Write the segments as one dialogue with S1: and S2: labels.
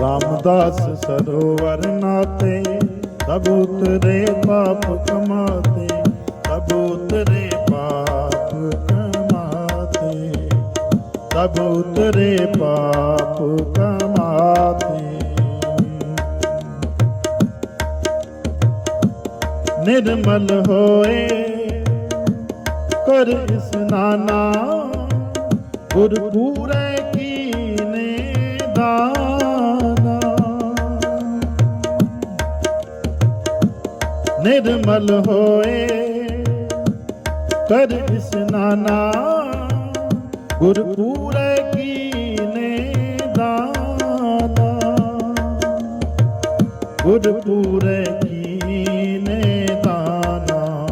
S1: ਰਾਮਦਾਸ ਸਰੋਵਰ ਨਾਤੇ ਸਭ ਉਤਰੇ ਪਾਪ ਕਮਾਤੇ ਸਭ ਉਤਰੇ ਪਾਪ ਕਮਾਤੇ ਸਭ ਉਤਰੇ ਪਾਪ ਕਮਾਤੇ। ਨਿਰਮਲ ਹੋਏ ਕਰ ਇਸਨਾਨਾ ਗੁਰ ਪੂਰੇ ਨਿਰਮਲ ਹੋਏ। ਕਰ ਇਸਨਾਨਾ ਗੁਰ ਪੂਰੇ ਕੀਨੇ ਦਾਨਾ ਗੁਰ ਪੂਰੇ ਕੀਨੇ ਦਾਨਾ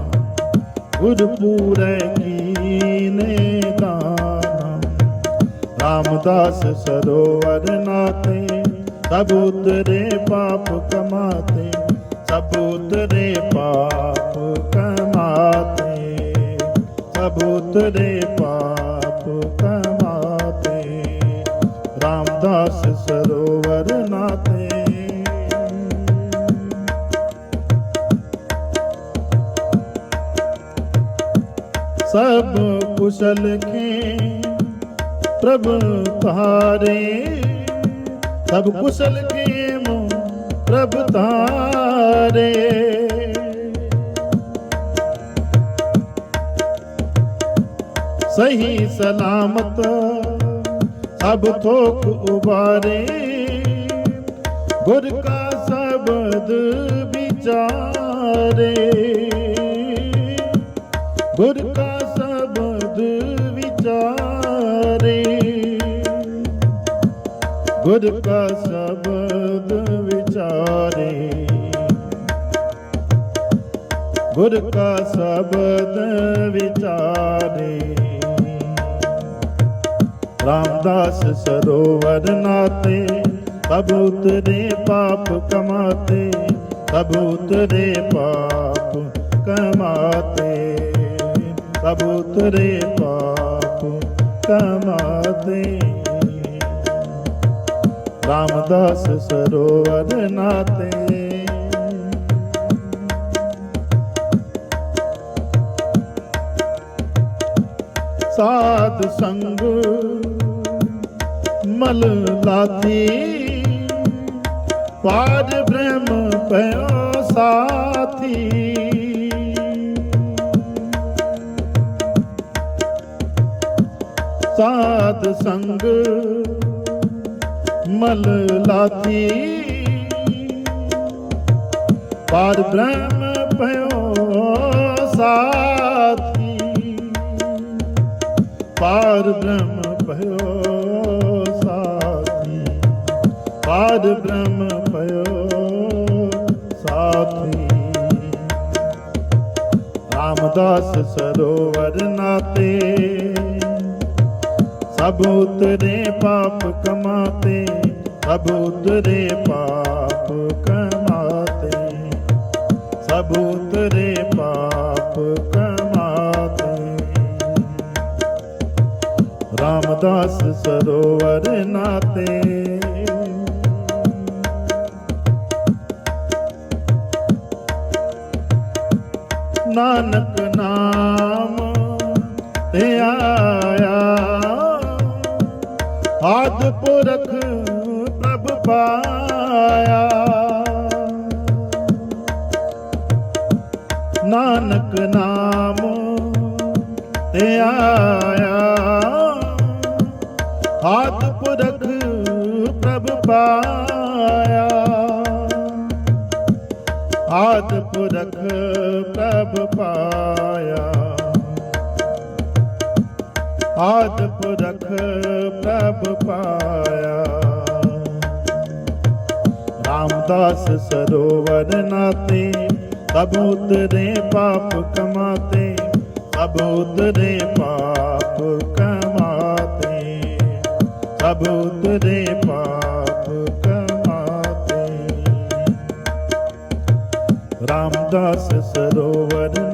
S1: ਗੁਰ ਪੂਰੇ ਕੀਨੇ ਦਾਨਾ ਰਾਮਦਾਸ ਸਰੋਵਰ ਨਾਤੇ ਸਭ ਉਤਰੇ ਪਾਪ ਕਮਾਤੇ। ਸਭ ਉਤਰੇ ਪਾਪ ਕਮਾਤੇ ਸਭ ਉਤਰੇ ਪਾਪ ਕਮਾਤੇ ਰਾਮਦਾਸ ਸਰੋਵਰ ਨਾਤੇ ਸਭ ਕੁਸ਼ਲ ਕੇ ਪ੍ਰਭ ਤਾਰੇ ਸਭ ਕੁਸ਼ਲ ਕੇ ਮੋ ਪ੍ਰਭ ਤਾਰੇ ਸਹੀ ਸਲਾਮਤ ਸਭ ਥੋਕ ਉਬਾਰੇ, ਗੁਰ ਕਾ ਸ਼ਬਦ ਵਿਚਾਰੇ। ਗੁਰ ਕਾ ਸ਼ਬਦ ਵਿਚਾਰੇ, ਗੁਰ ਕਾ ਗੁਰ ਕਾ ਸ਼ਬਦ ਵਿਚਾਰੇ। ਰਾਮਦਾਸ ਸਰੋਵਰ ਨਾਤੇ ਸਭ ਉਤਰੇ ਪਾਪ ਕਮਾਤੇ ਸਭ ਉਤਰੇ ਪਾਪ ਕਮਾਤੇ ਸਭ ਉਤਰੇ ਪਾਪ ਕਮਾਤੇ। ਰਾਮਦਾਸ ਸਰੋਵਰ ਨਾਤੇ ਸਾਧ ਸੰਗ ਮਲ ਲਾਤੀ। ਪਾਦ ਬ੍ਰਹਮ ਭਇਓ ਸਾਥੀ। ਸਾਧ ਸੰਗ ਮਲ ਲਾਤੀ। ਪਾਦ ਬ੍ਰਹਮ ਭਇਓ ਸਾਥੀ। ਪਾਰ ਬ੍ਰਹਮ ਭਇਓ ਸਾਥੀ। ਪਾਰ ਬ੍ਰਹਮ ਭਇਓ ਸਾਥੀ। ਰਾਮਦਾਸ ਸਰੋਵਰ ਨਾਤੇ, ਸਭ ਉਤਰੇ ਪਾਪ ਕਮਾਤੇ, ਸਭ ਉਤਰੇ ਪਾਪ ਕਮਾਤੇ, ਸਭ ਰਾਮਦਾਸ ਸਰੋਵਰ ਨਾਤੇ ਨਾਨਕ ਨਾਮ ਤੇ ਆਇਆ ਆਦ ਪੁਰਖ ਪ੍ਰਭ ਪਾਇਆ ਨਾਨਕ ਨਾਮ ਤੇ ਆਇਆ ਆਦ ਪੁਰਖ ਪ੍ਰਭ ਪਾਇਆ ਆਦ ਪੁਰਖ ਪ੍ਰਭ ਪਾਇਆ ਆਦ ਪੁਰਖ ਪ੍ਰਭ ਪਾਇਆ ਰਾਮਦਾਸ ਸਰੋਵਰ ਨਾਤੇ ਸਭ ਉਤਰੇ ਪਾਪ ਕਮਾਤੇ ਸਭ ਉਤਰੇ ਪਾਪ ਸਭ ਉਤਰੇ ਪਾਪ ਕਮਾਤੇ। ਰਾਮਦਾਸ ਸਰੋਵਰ